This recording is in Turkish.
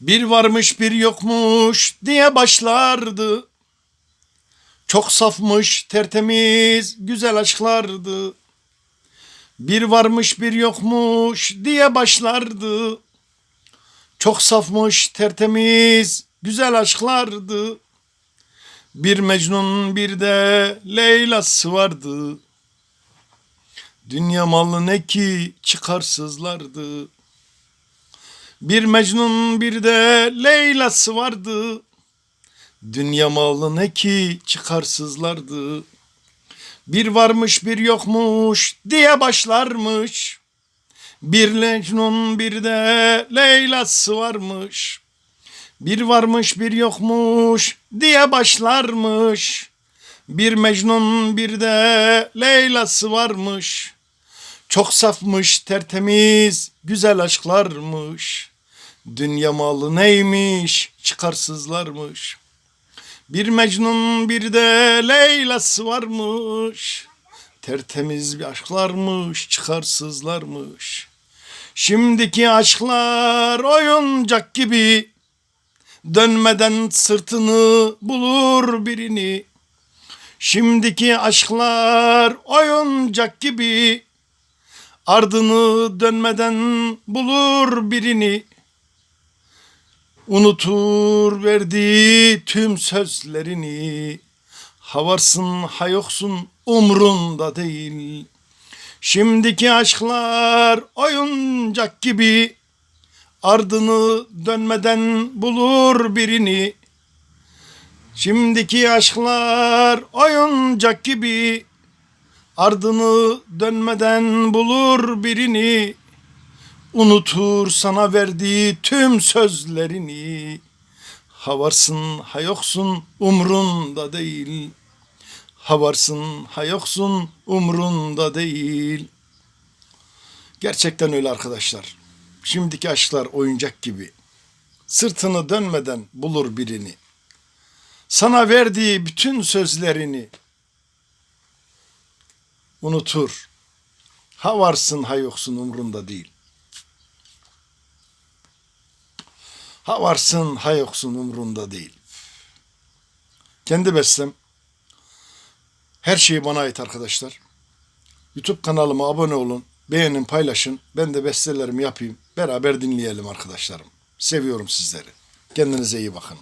Bir varmış bir yokmuş diye başlardı. Çok safmış, tertemiz, güzel aşklardı. Bir varmış bir yokmuş diye başlardı. Çok safmış, tertemiz, güzel aşklardı. Bir Mecnun bir de Leyla'sı vardı. Dünya malı ne ki çıkarsızlardı. Bir Mecnun bir de Leyla'sı vardı. Dünya malı ne ki çıkarsızlardı. Bir varmış bir yokmuş diye başlarmış. Bir Mecnun bir de Leyla'sı varmış. Bir varmış bir yokmuş diye başlarmış. Bir Mecnun bir de Leyla'sı varmış. Çok safmış, tertemiz, güzel aşklarmış. Dünya malı neymiş, çıkarsızlarmış. Bir Mecnun bir de Leyla'sı varmış. Tertemiz bir aşklarmış, çıkarsızlarmış. Şimdiki aşklar oyuncak gibi dönmeden sırtını bulur birini. Şimdiki aşklar oyuncak gibi ardını dönmeden bulur birini. Unutur verdiği tüm sözlerini. Ha varsın ha yoksun umrunda değil. Şimdiki aşklar oyuncak gibi ardını dönmeden bulur birini. Şimdiki aşklar oyuncak gibi ardını dönmeden bulur birini. Unutur sana verdiği tüm sözlerini. Ha varsın ha yoksun umrunda değil. Ha varsın ha yoksun umrunda değil. Gerçekten öyle arkadaşlar. Şimdiki aşklar oyuncak gibi. Sırtını dönmeden bulur birini. Sana verdiği bütün sözlerini unutur. Ha varsın ha yoksun umrunda değil. Ha varsın ha yoksun umrunda değil. Kendi bestem. Her şey bana ait arkadaşlar. YouTube kanalıma abone olun. Beğenin, paylaşın. Ben de bestelerimi yapayım. Beraber dinleyelim arkadaşlarım. Seviyorum sizleri. Kendinize iyi bakın.